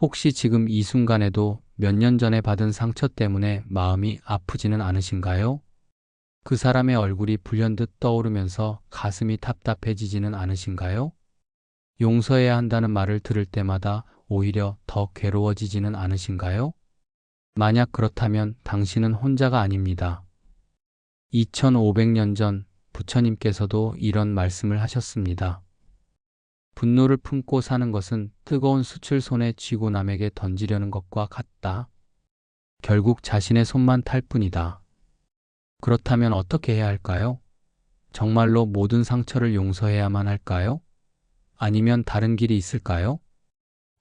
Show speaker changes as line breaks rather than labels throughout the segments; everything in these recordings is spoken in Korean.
혹시 지금 이 순간에도 몇 년 전에 받은 상처 때문에 마음이 아프지는 않으신가요? 그 사람의 얼굴이 불현듯 떠오르면서 가슴이 답답해지지는 않으신가요? 용서해야 한다는 말을 들을 때마다 오히려 더 괴로워지지는 않으신가요? 만약 그렇다면 당신은 혼자가 아닙니다. 2500년 전 부처님께서도 이런 말씀을 하셨습니다. 분노를 품고 사는 것은 뜨거운 숯을 손에 쥐고 남에게 던지려는 것과 같다. 결국 자신의 손만 탈 뿐이다. 그렇다면 어떻게 해야 할까요? 정말로 모든 상처를 용서해야만 할까요? 아니면 다른 길이 있을까요?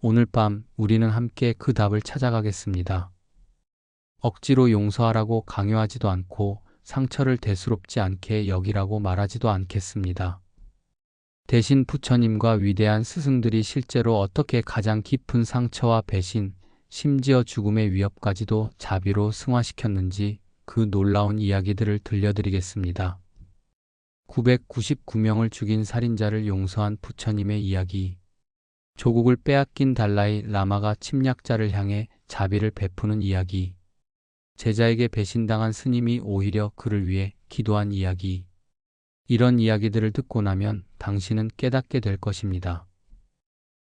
오늘 밤 우리는 함께 그 답을 찾아가겠습니다. 억지로 용서하라고 강요하지도 않고 상처를 대수롭지 않게 여기라고 말하지도 않겠습니다. 대신 부처님과 위대한 스승들이 실제로 어떻게 가장 깊은 상처와 배신, 심지어 죽음의 위협까지도 자비로 승화시켰는지 그 놀라운 이야기들을 들려드리겠습니다. 999명을 죽인 살인자를 용서한 부처님의 이야기. 조국을 빼앗긴 달라이 라마가 침략자를 향해 자비를 베푸는 이야기. 제자에게 배신당한 스님이 오히려 그를 위해 기도한 이야기. 이런 이야기들을 듣고 나면 당신은 깨닫게 될 것입니다.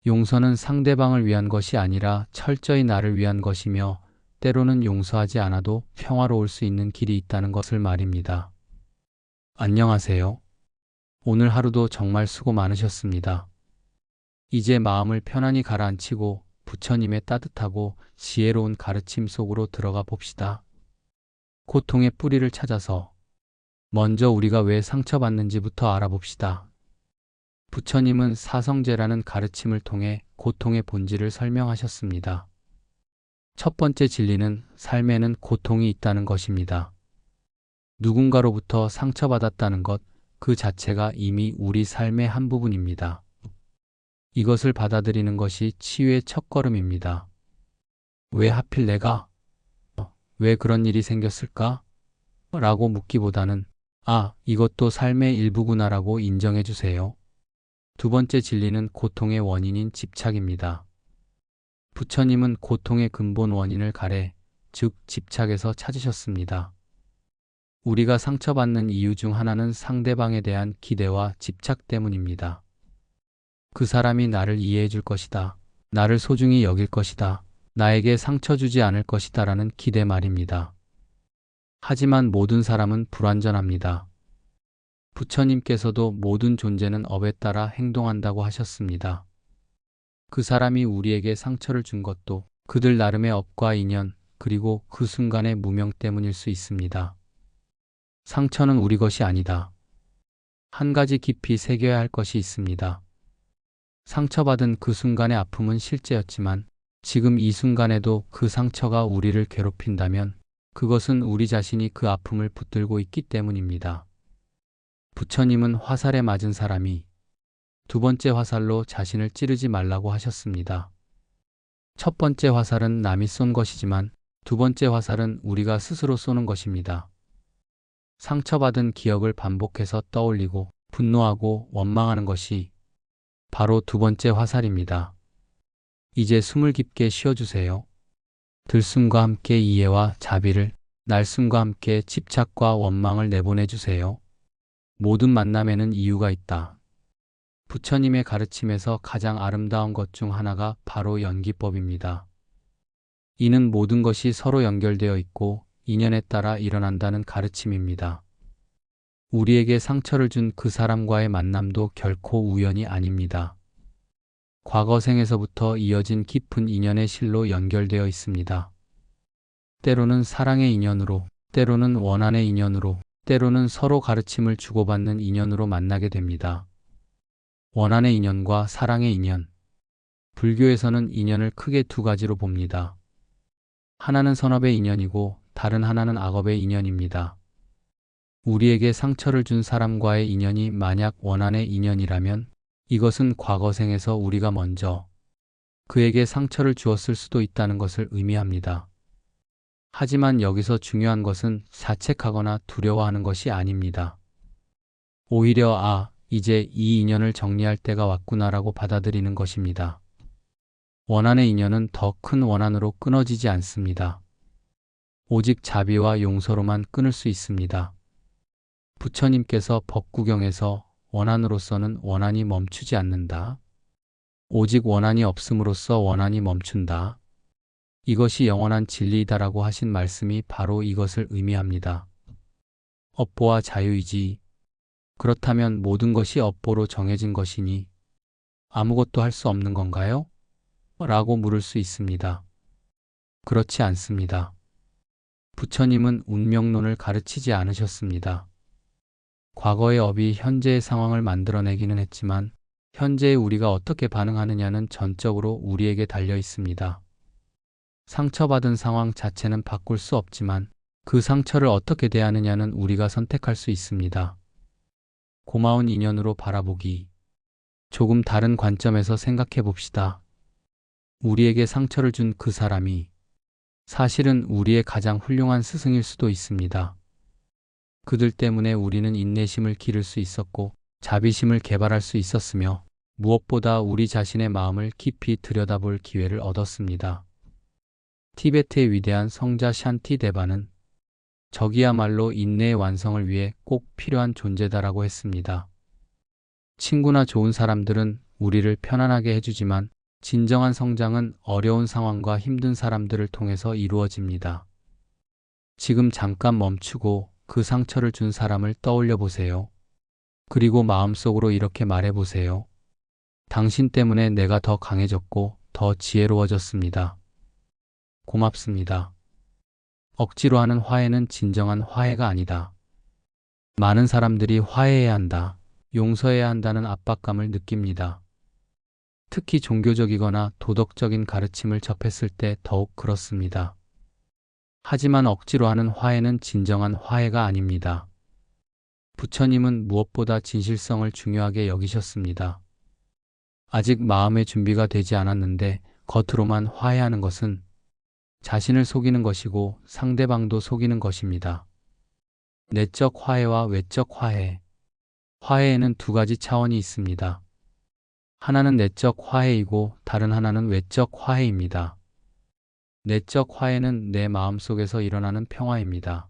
용서는 상대방을 위한 것이 아니라 철저히 나를 위한 것이며 때로는 용서하지 않아도 평화로울 수 있는 길이 있다는 것을 말입니다. 안녕하세요. 오늘 하루도 정말 수고 많으셨습니다. 이제 마음을 편안히 가라앉히고 부처님의 따뜻하고 지혜로운 가르침 속으로 들어가 봅시다. 고통의 뿌리를 찾아서 먼저 우리가 왜 상처받는지부터 알아봅시다. 부처님은 사성제라는 가르침을 통해 고통의 본질을 설명하셨습니다. 첫 번째 진리는 삶에는 고통이 있다는 것입니다. 누군가로부터 상처받았다는 것 그 자체가 이미 우리 삶의 한 부분입니다. 이것을 받아들이는 것이 치유의 첫걸음입니다. 왜 하필 내가? 왜 그런 일이 생겼을까? 라고 묻기보다는 아, 이것도 삶의 일부구나라고 인정해 주세요. 두 번째 진리는 고통의 원인인 집착입니다. 부처님은 고통의 근본 원인을 가래, 즉 집착에서 찾으셨습니다. 우리가 상처받는 이유 중 하나는 상대방에 대한 기대와 집착 때문입니다. 그 사람이 나를 이해해 줄 것이다. 나를 소중히 여길 것이다. 나에게 상처 주지 않을 것이다. 라는 기대 말입니다. 하지만 모든 사람은 불완전합니다. 부처님께서도 모든 존재는 업에 따라 행동한다고 하셨습니다. 그 사람이 우리에게 상처를 준 것도 그들 나름의 업과 인연, 그리고 그 순간의 무명 때문일 수 있습니다. 상처는 우리 것이 아니다. 한 가지 깊이 새겨야 할 것이 있습니다. 상처받은 그 순간의 아픔은 실제였지만 지금 이 순간에도 그 상처가 우리를 괴롭힌다면 그것은 우리 자신이 그 아픔을 붙들고 있기 때문입니다. 부처님은 화살에 맞은 사람이 두 번째 화살로 자신을 찌르지 말라고 하셨습니다. 첫 번째 화살은 남이 쏜 것이지만 두 번째 화살은 우리가 스스로 쏘는 것입니다. 상처받은 기억을 반복해서 떠올리고 분노하고 원망하는 것이 바로 두 번째 화살입니다. 이제 숨을 깊게 쉬어주세요. 들숨과 함께 이해와 자비를, 날숨과 함께 집착과 원망을 내보내주세요. 모든 만남에는 이유가 있다. 부처님의 가르침에서 가장 아름다운 것 중 하나가 바로 연기법입니다. 이는 모든 것이 서로 연결되어 있고 인연에 따라 일어난다는 가르침입니다. 우리에게 상처를 준 그 사람과의 만남도 결코 우연이 아닙니다. 과거 생에서부터 이어진 깊은 인연의 실로 연결되어 있습니다. 때로는 사랑의 인연으로, 때로는 원한의 인연으로, 때로는 서로 가르침을 주고받는 인연으로 만나게 됩니다. 원한의 인연과 사랑의 인연. 불교에서는 인연을 크게 두 가지로 봅니다. 하나는 선업의 인연이고 다른 하나는 악업의 인연입니다. 우리에게 상처를 준 사람과의 인연이 만약 원한의 인연이라면 이것은 과거 생에서 우리가 먼저 그에게 상처를 주었을 수도 있다는 것을 의미합니다. 하지만 여기서 중요한 것은 자책하거나 두려워하는 것이 아닙니다. 오히려 아, 이제 이 인연을 정리할 때가 왔구나라고 받아들이는 것입니다. 원한의 인연은 더 큰 원한으로 끊어지지 않습니다. 오직 자비와 용서로만 끊을 수 있습니다. 부처님께서 법구경에서 원한으로서는 원한이 멈추지 않는다. 오직 원한이 없음으로써 원한이 멈춘다. 이것이 영원한 진리이다라고 하신 말씀이 바로 이것을 의미합니다. 업보와 자유이지. 그렇다면 모든 것이 업보로 정해진 것이니 아무것도 할 수 없는 건가요? 라고 물을 수 있습니다. 그렇지 않습니다. 부처님은 운명론을 가르치지 않으셨습니다. 과거의 업이 현재의 상황을 만들어내기는 했지만 현재의 우리가 어떻게 반응하느냐는 전적으로 우리에게 달려 있습니다. 상처받은 상황 자체는 바꿀 수 없지만 그 상처를 어떻게 대하느냐는 우리가 선택할 수 있습니다. 고마운 인연으로 바라보기. 조금 다른 관점에서 생각해 봅시다. 우리에게 상처를 준 그 사람이 사실은 우리의 가장 훌륭한 스승일 수도 있습니다. 그들 때문에 우리는 인내심을 기를 수 있었고 자비심을 개발할 수 있었으며 무엇보다 우리 자신의 마음을 깊이 들여다볼 기회를 얻었습니다. 티베트의 위대한 성자 샨티 데바는 저기야말로 인내의 완성을 위해 꼭 필요한 존재다라고 했습니다. 친구나 좋은 사람들은 우리를 편안하게 해주지만 진정한 성장은 어려운 상황과 힘든 사람들을 통해서 이루어집니다. 지금 잠깐 멈추고 그 상처를 준 사람을 떠올려 보세요. 그리고 마음속으로 이렇게 말해 보세요. 당신 때문에 내가 더 강해졌고 더 지혜로워졌습니다. 고맙습니다. 억지로 하는 화해는 진정한 화해가 아니다. 많은 사람들이 화해해야 한다, 용서해야 한다는 압박감을 느낍니다. 특히 종교적이거나 도덕적인 가르침을 접했을 때 더욱 그렇습니다. 하지만 억지로 하는 화해는 진정한 화해가 아닙니다. 부처님은 무엇보다 진실성을 중요하게 여기셨습니다. 아직 마음의 준비가 되지 않았는데 겉으로만 화해하는 것은 자신을 속이는 것이고 상대방도 속이는 것입니다. 내적 화해와 외적 화해. 화해에는 두 가지 차원이 있습니다. 하나는 내적 화해이고 다른 하나는 외적 화해입니다. 내적 화해는 내 마음 속에서 일어나는 평화입니다.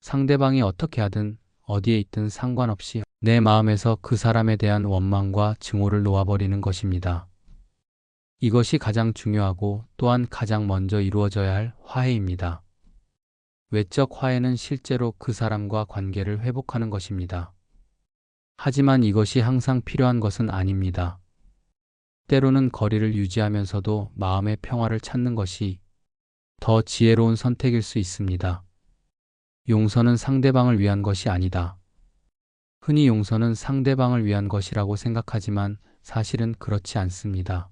상대방이 어떻게 하든 어디에 있든 상관없이 내 마음에서 그 사람에 대한 원망과 증오를 놓아버리는 것입니다. 이것이 가장 중요하고 또한 가장 먼저 이루어져야 할 화해입니다. 외적 화해는 실제로 그 사람과 관계를 회복하는 것입니다. 하지만 이것이 항상 필요한 것은 아닙니다. 때로는 거리를 유지하면서도 마음의 평화를 찾는 것이 더 지혜로운 선택일 수 있습니다. 용서는 상대방을 위한 것이 아니다. 흔히 용서는 상대방을 위한 것이라고 생각하지만 사실은 그렇지 않습니다.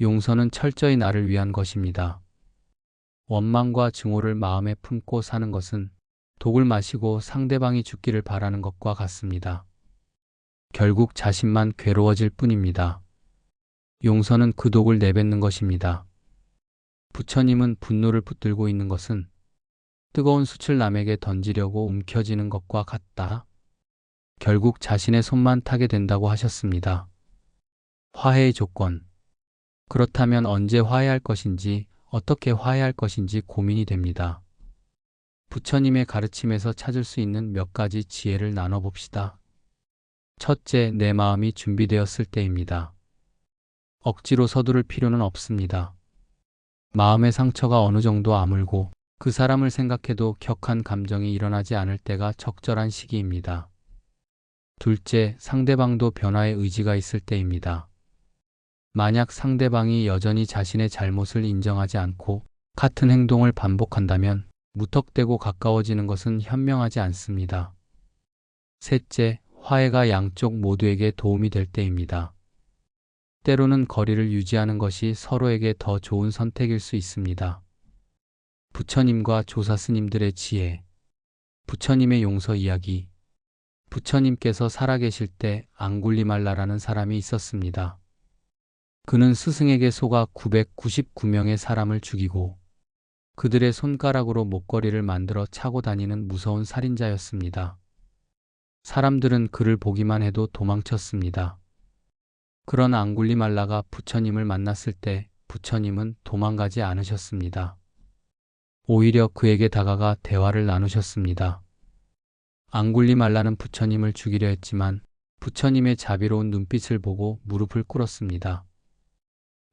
용서는 철저히 나를 위한 것입니다. 원망과 증오를 마음에 품고 사는 것은 독을 마시고 상대방이 죽기를 바라는 것과 같습니다. 결국 자신만 괴로워질 뿐입니다. 용서는 그 독을 내뱉는 것입니다. 부처님은 분노를 붙들고 있는 것은 뜨거운 숯을 남에게 던지려고 움켜쥐는 것과 같다. 결국 자신의 손만 타게 된다고 하셨습니다. 화해의 조건. 그렇다면 언제 화해할 것인지, 어떻게 화해할 것인지 고민이 됩니다. 부처님의 가르침에서 찾을 수 있는 몇 가지 지혜를 나눠봅시다. 첫째, 내 마음이 준비되었을 때입니다. 억지로 서두를 필요는 없습니다. 마음의 상처가 어느 정도 아물고 그 사람을 생각해도 격한 감정이 일어나지 않을 때가 적절한 시기입니다. 둘째, 상대방도 변화의 의지가 있을 때입니다. 만약 상대방이 여전히 자신의 잘못을 인정하지 않고 같은 행동을 반복한다면 무턱대고 가까워지는 것은 현명하지 않습니다. 셋째, 화해가 양쪽 모두에게 도움이 될 때입니다. 때로는 거리를 유지하는 것이 서로에게 더 좋은 선택일 수 있습니다. 부처님과 조사 스님들의 지혜, 부처님의 용서 이야기, 부처님께서 살아계실 때 앙굴리말라라는 사람이 있었습니다. 그는 스승에게 속아 999명의 사람을 죽이고 그들의 손가락으로 목걸이를 만들어 차고 다니는 무서운 살인자였습니다. 사람들은 그를 보기만 해도 도망쳤습니다. 그런 앙굴리말라가 부처님을 만났을 때 부처님은 도망가지 않으셨습니다. 오히려 그에게 다가가 대화를 나누셨습니다. 앙굴리말라는 부처님을 죽이려 했지만 부처님의 자비로운 눈빛을 보고 무릎을 꿇었습니다.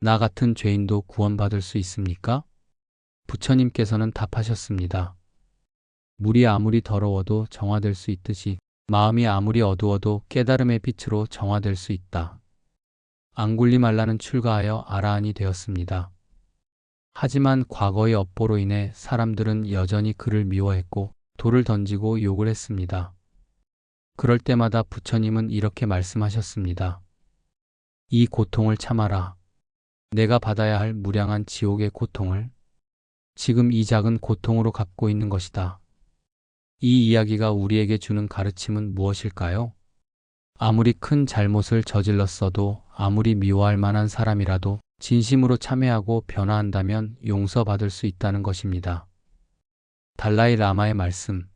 나 같은 죄인도 구원받을 수 있습니까? 부처님께서는 답하셨습니다. 물이 아무리 더러워도 정화될 수 있듯이 마음이 아무리 어두워도 깨달음의 빛으로 정화될 수 있다. 앙굴리 말라는 출가하여 아라한이 되었습니다. 하지만 과거의 업보로 인해 사람들은 여전히 그를 미워했고 돌을 던지고 욕을 했습니다. 그럴 때마다 부처님은 이렇게 말씀하셨습니다. 이 고통을 참아라. 내가 받아야 할 무량한 지옥의 고통을 지금 이 작은 고통으로 갖고 있는 것이다. 이 이야기가 우리에게 주는 가르침은 무엇일까요? 아무리 큰 잘못을 저질렀어도 아무리 미워할 만한 사람이라도 진심으로 참회하고 변화한다면 용서받을 수 있다는 것입니다. 달라이 라마의 말씀.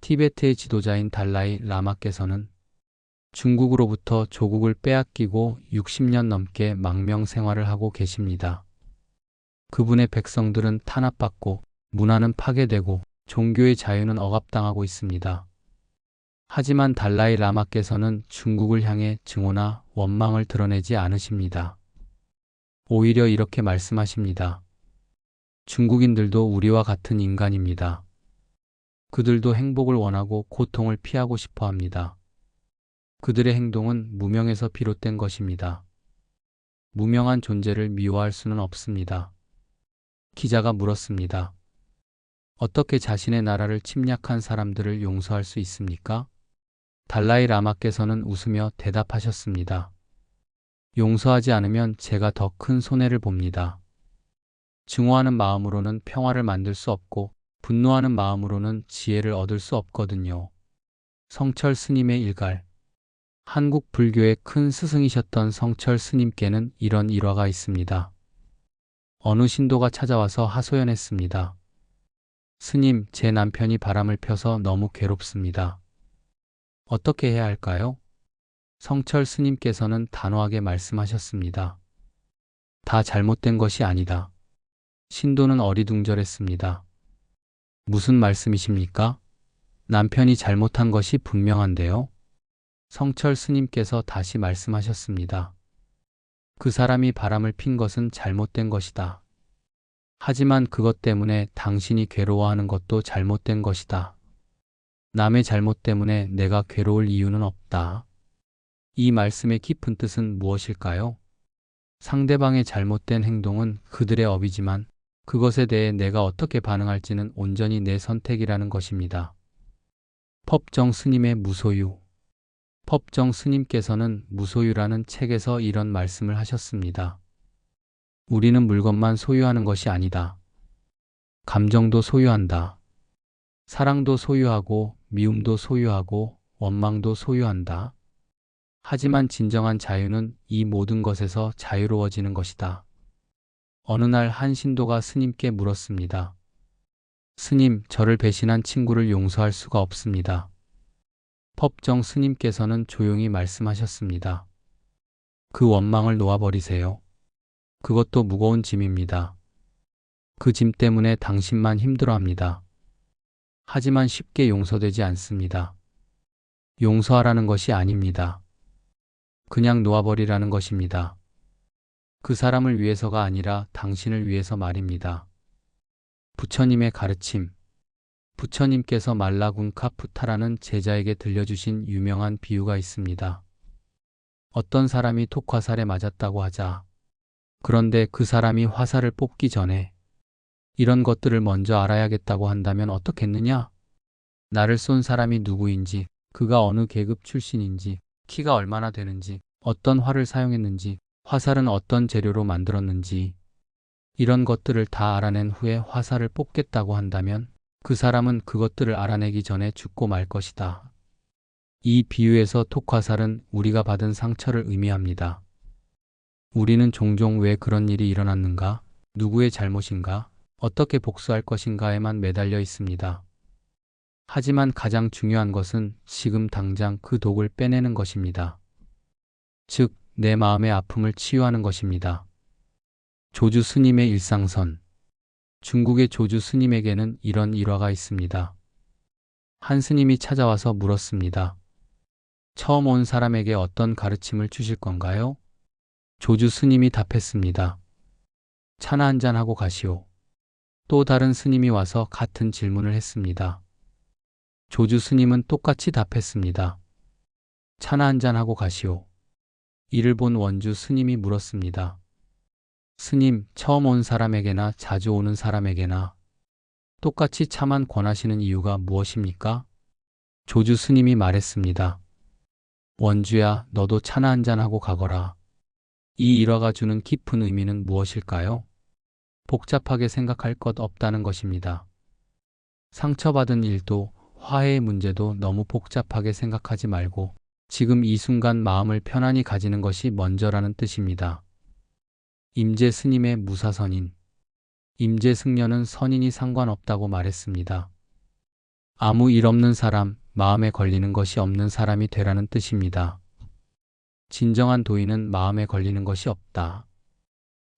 티베트의 지도자인 달라이 라마께서는 중국으로부터 조국을 빼앗기고 60년 넘게 망명 생활을 하고 계십니다. 그분의 백성들은 탄압받고 문화는 파괴되고 종교의 자유는 억압당하고 있습니다. 하지만 달라이 라마께서는 중국을 향해 증오나 원망을 드러내지 않으십니다. 오히려 이렇게 말씀하십니다. 중국인들도 우리와 같은 인간입니다. 그들도 행복을 원하고 고통을 피하고 싶어 합니다. 그들의 행동은 무명에서 비롯된 것입니다. 무명한 존재를 미워할 수는 없습니다. 기자가 물었습니다. 어떻게 자신의 나라를 침략한 사람들을 용서할 수 있습니까? 달라이 라마께서는 웃으며 대답하셨습니다. 용서하지 않으면 제가 더 큰 손해를 봅니다. 증오하는 마음으로는 평화를 만들 수 없고 분노하는 마음으로는 지혜를 얻을 수 없거든요. 성철 스님의 일갈 한국 불교의 큰 스승이셨던 성철 스님께는 이런 일화가 있습니다. 어느 신도가 찾아와서 하소연했습니다. 스님, 제 남편이 바람을 펴서 너무 괴롭습니다. 어떻게 해야 할까요? 성철 스님께서는 단호하게 말씀하셨습니다. 다 잘못된 것이 아니다. 신도는 어리둥절했습니다. 무슨 말씀이십니까? 남편이 잘못한 것이 분명한데요. 성철 스님께서 다시 말씀하셨습니다. 그 사람이 바람을 핀 것은 잘못된 것이다. 하지만 그것 때문에 당신이 괴로워하는 것도 잘못된 것이다. 남의 잘못 때문에 내가 괴로울 이유는 없다. 이 말씀의 깊은 뜻은 무엇일까요? 상대방의 잘못된 행동은 그들의 업이지만 그것에 대해 내가 어떻게 반응할지는 온전히 내 선택이라는 것입니다. 법정 스님의 무소유 법정 스님께서는 무소유라는 책에서 이런 말씀을 하셨습니다. 우리는 물건만 소유하는 것이 아니다. 감정도 소유한다. 사랑도 소유하고 미움도 소유하고 원망도 소유한다. 하지만 진정한 자유는 이 모든 것에서 자유로워지는 것이다. 어느 날 한 신도가 스님께 물었습니다. 스님, 저를 배신한 친구를 용서할 수가 없습니다. 법정 스님께서는 조용히 말씀하셨습니다. 그 원망을 놓아버리세요. 그것도 무거운 짐입니다. 그 짐 때문에 당신만 힘들어합니다. 하지만 쉽게 용서되지 않습니다. 용서하라는 것이 아닙니다. 그냥 놓아버리라는 것입니다. 그 사람을 위해서가 아니라 당신을 위해서 말입니다. 부처님의 가르침, 부처님께서 말라군 카푸타라는 제자에게 들려주신 유명한 비유가 있습니다. 어떤 사람이 톡화살에 맞았다고 하자. 그런데 그 사람이 화살을 뽑기 전에 이런 것들을 먼저 알아야겠다고 한다면 어떻겠느냐? 나를 쏜 사람이 누구인지, 그가 어느 계급 출신인지, 키가 얼마나 되는지, 어떤 활을 사용했는지, 화살은 어떤 재료로 만들었는지, 이런 것들을 다 알아낸 후에 화살을 뽑겠다고 한다면 그 사람은 그것들을 알아내기 전에 죽고 말 것이다. 이 비유에서 톡화살은 우리가 받은 상처를 의미합니다. 우리는 종종 왜 그런 일이 일어났는가, 누구의 잘못인가, 어떻게 복수할 것인가에만 매달려 있습니다. 하지만 가장 중요한 것은 지금 당장 그 독을 빼내는 것입니다. 즉, 내 마음의 아픔을 치유하는 것입니다. 조주 스님의 일상선. 중국의 조주 스님에게는 이런 일화가 있습니다. 한 스님이 찾아와서 물었습니다. 처음 온 사람에게 어떤 가르침을 주실 건가요? 조주 스님이 답했습니다. 차나 한잔 하고 가시오. 또 다른 스님이 와서 같은 질문을 했습니다. 조주 스님은 똑같이 답했습니다. 차나 한잔 하고 가시오. 이를 본 원주 스님이 물었습니다. 스님, 처음 온 사람에게나 자주 오는 사람에게나 똑같이 차만 권하시는 이유가 무엇입니까? 조주 스님이 말했습니다. 원주야, 너도 차나 한잔 하고 가거라. 이 일화가 주는 깊은 의미는 무엇일까요? 복잡하게 생각할 것 없다는 것입니다. 상처받은 일도 화해의 문제도 너무 복잡하게 생각하지 말고 지금 이 순간 마음을 편안히 가지는 것이 먼저라는 뜻입니다. 임재 스님의 무사선인 임재 승려는 선인이 상관없다고 말했습니다. 아무 일 없는 사람, 마음에 걸리는 것이 없는 사람이 되라는 뜻입니다. 진정한 도인은 마음에 걸리는 것이 없다.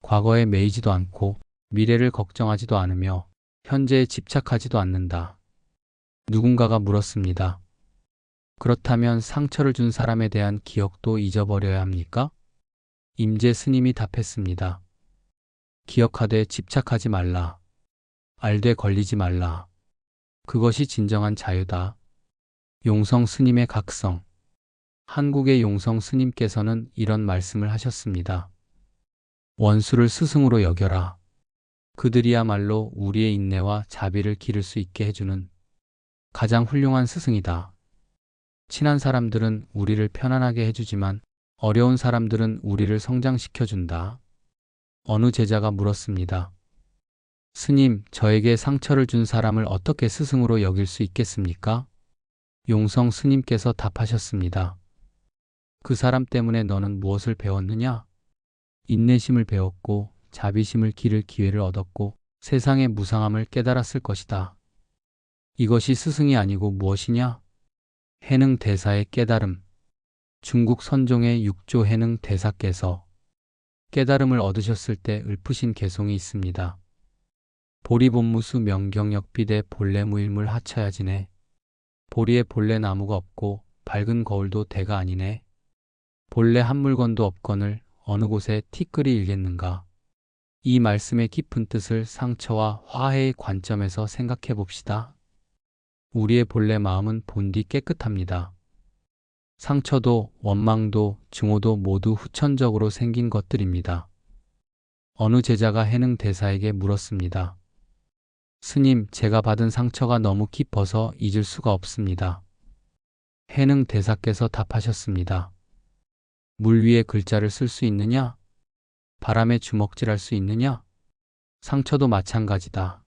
과거에 매이지도 않고 미래를 걱정하지도 않으며 현재에 집착하지도 않는다. 누군가가 물었습니다. 그렇다면 상처를 준 사람에 대한 기억도 잊어버려야 합니까? 임재 스님이 답했습니다. 기억하되 집착하지 말라. 알되 걸리지 말라. 그것이 진정한 자유다. 용성 스님의 각성. 한국의 용성 스님께서는 이런 말씀을 하셨습니다. 원수를 스승으로 여겨라. 그들이야말로 우리의 인내와 자비를 기를 수 있게 해주는 가장 훌륭한 스승이다. 친한 사람들은 우리를 편안하게 해주지만 어려운 사람들은 우리를 성장시켜준다. 어느 제자가 물었습니다. 스님, 저에게 상처를 준 사람을 어떻게 스승으로 여길 수 있겠습니까? 용성 스님께서 답하셨습니다. 그 사람 때문에 너는 무엇을 배웠느냐? 인내심을 배웠고 자비심을 기를 기회를 얻었고 세상의 무상함을 깨달았을 것이다. 이것이 스승이 아니고 무엇이냐? 해능 대사의 깨달음. 중국 선종의 육조 해능 대사께서 깨달음을 얻으셨을 때 읊으신 개송이 있습니다. 보리본무수 명경역비대 본래무일물 하차야지네. 보리에 본래 나무가 없고 밝은 거울도 대가 아니네. 본래 한 물건도 없거늘 어느 곳에 티끌이 일겠는가. 이 말씀의 깊은 뜻을 상처와 화해의 관점에서 생각해 봅시다. 우리의 본래 마음은 본디 깨끗합니다. 상처도 원망도 증오도 모두 후천적으로 생긴 것들입니다. 어느 제자가 해능 대사에게 물었습니다. 스님, 제가 받은 상처가 너무 깊어서 잊을 수가 없습니다. 해능 대사께서 답하셨습니다. 물 위에 글자를 쓸 수 있느냐? 바람에 주먹질할 수 있느냐? 상처도 마찬가지다.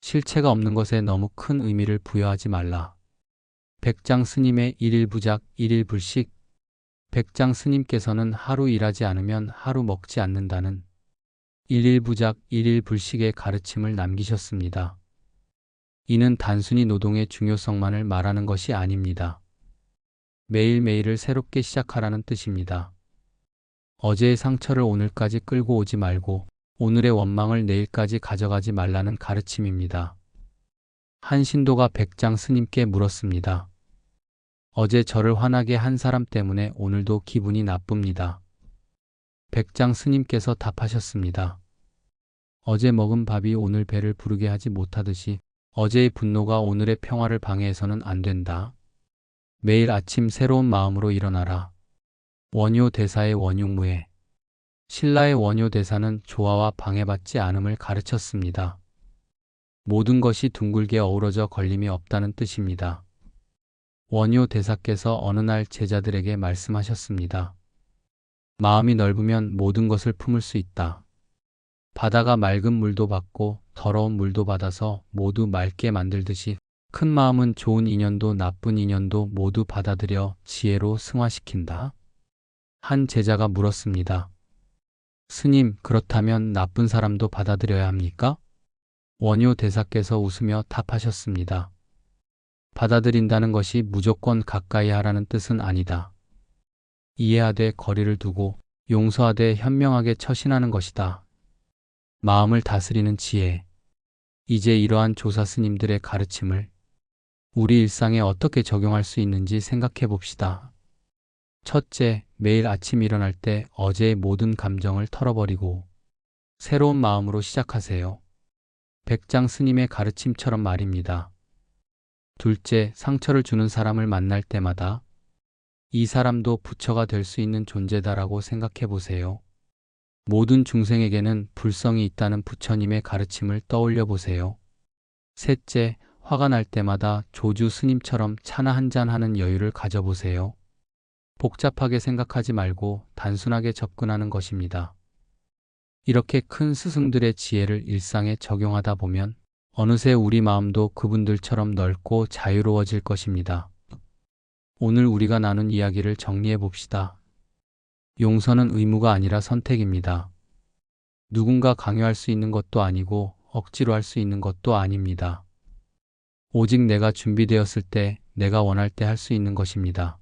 실체가 없는 것에 너무 큰 의미를 부여하지 말라. 백장 스님의 일일부작 일일불식 백장 스님께서는 하루 일하지 않으면 하루 먹지 않는다는 일일부작 일일불식의 가르침을 남기셨습니다. 이는 단순히 노동의 중요성만을 말하는 것이 아닙니다. 매일매일을 새롭게 시작하라는 뜻입니다. 어제의 상처를 오늘까지 끌고 오지 말고 오늘의 원망을 내일까지 가져가지 말라는 가르침입니다. 한 신도가 백장 스님께 물었습니다. 어제 저를 화나게 한 사람 때문에 오늘도 기분이 나쁩니다. 백장 스님께서 답하셨습니다. 어제 먹은 밥이 오늘 배를 부르게 하지 못하듯이 어제의 분노가 오늘의 평화를 방해해서는 안 된다. 매일 아침 새로운 마음으로 일어나라. 원효 대사의 원흉무에 신라의 원효 대사는 조화와 방해받지 않음을 가르쳤습니다. 모든 것이 둥글게 어우러져 걸림이 없다는 뜻입니다. 원효 대사께서 어느 날 제자들에게 말씀하셨습니다. 마음이 넓으면 모든 것을 품을 수 있다. 바다가 맑은 물도 받고 더러운 물도 받아서 모두 맑게 만들듯이 큰 마음은 좋은 인연도 나쁜 인연도 모두 받아들여 지혜로 승화시킨다. 한 제자가 물었습니다. 스님, 그렇다면 나쁜 사람도 받아들여야 합니까? 원효 대사께서 웃으며 답하셨습니다. 받아들인다는 것이 무조건 가까이 하라는 뜻은 아니다. 이해하되 거리를 두고 용서하되 현명하게 처신하는 것이다. 마음을 다스리는 지혜. 이제 이러한 조사 스님들의 가르침을 우리 일상에 어떻게 적용할 수 있는지 생각해 봅시다. 첫째, 매일 아침 일어날 때 어제의 모든 감정을 털어버리고 새로운 마음으로 시작하세요. 백장 스님의 가르침처럼 말입니다. 둘째, 상처를 주는 사람을 만날 때마다 이 사람도 부처가 될 수 있는 존재다라고 생각해 보세요. 모든 중생에게는 불성이 있다는 부처님의 가르침을 떠올려 보세요. 셋째, 화가 날 때마다 조주 스님처럼 차나 한잔 하는 여유를 가져보세요. 복잡하게 생각하지 말고 단순하게 접근하는 것입니다. 이렇게 큰 스승들의 지혜를 일상에 적용하다 보면 어느새 우리 마음도 그분들처럼 넓고 자유로워질 것입니다. 오늘 우리가 나눈 이야기를 정리해 봅시다. 용서는 의무가 아니라 선택입니다. 누군가 강요할 수 있는 것도 아니고 억지로 할 수 있는 것도 아닙니다. 오직 내가 준비되었을 때, 내가 원할 때 할 수 있는 것입니다.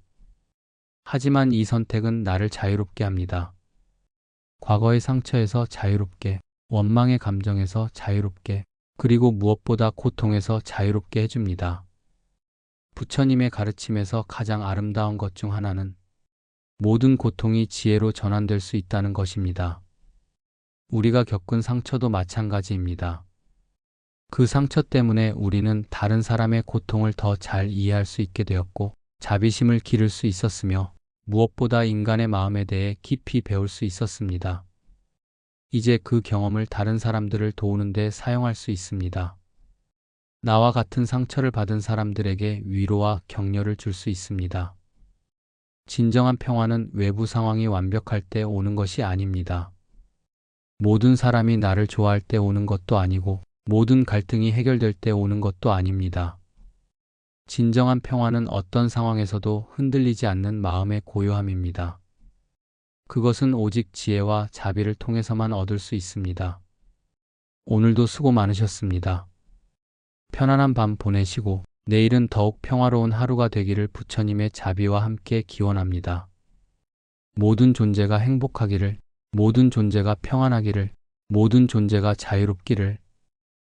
하지만 이 선택은 나를 자유롭게 합니다. 과거의 상처에서 자유롭게, 원망의 감정에서 자유롭게, 그리고 무엇보다 고통에서 자유롭게 해줍니다. 부처님의 가르침에서 가장 아름다운 것 중 하나는 모든 고통이 지혜로 전환될 수 있다는 것입니다. 우리가 겪은 상처도 마찬가지입니다. 그 상처 때문에 우리는 다른 사람의 고통을 더 잘 이해할 수 있게 되었고 자비심을 기를 수 있었으며 무엇보다 인간의 마음에 대해 깊이 배울 수 있었습니다. 이제 그 경험을 다른 사람들을 도우는 데 사용할 수 있습니다. 나와 같은 상처를 받은 사람들에게 위로와 격려를 줄 수 있습니다. 진정한 평화는 외부 상황이 완벽할 때 오는 것이 아닙니다. 모든 사람이 나를 좋아할 때 오는 것도 아니고 모든 갈등이 해결될 때 오는 것도 아닙니다. 진정한 평화는 어떤 상황에서도 흔들리지 않는 마음의 고요함입니다. 그것은 오직 지혜와 자비를 통해서만 얻을 수 있습니다. 오늘도 수고 많으셨습니다. 편안한 밤 보내시고 내일은 더욱 평화로운 하루가 되기를 부처님의 자비와 함께 기원합니다. 모든 존재가 행복하기를, 모든 존재가 평안하기를, 모든 존재가 자유롭기를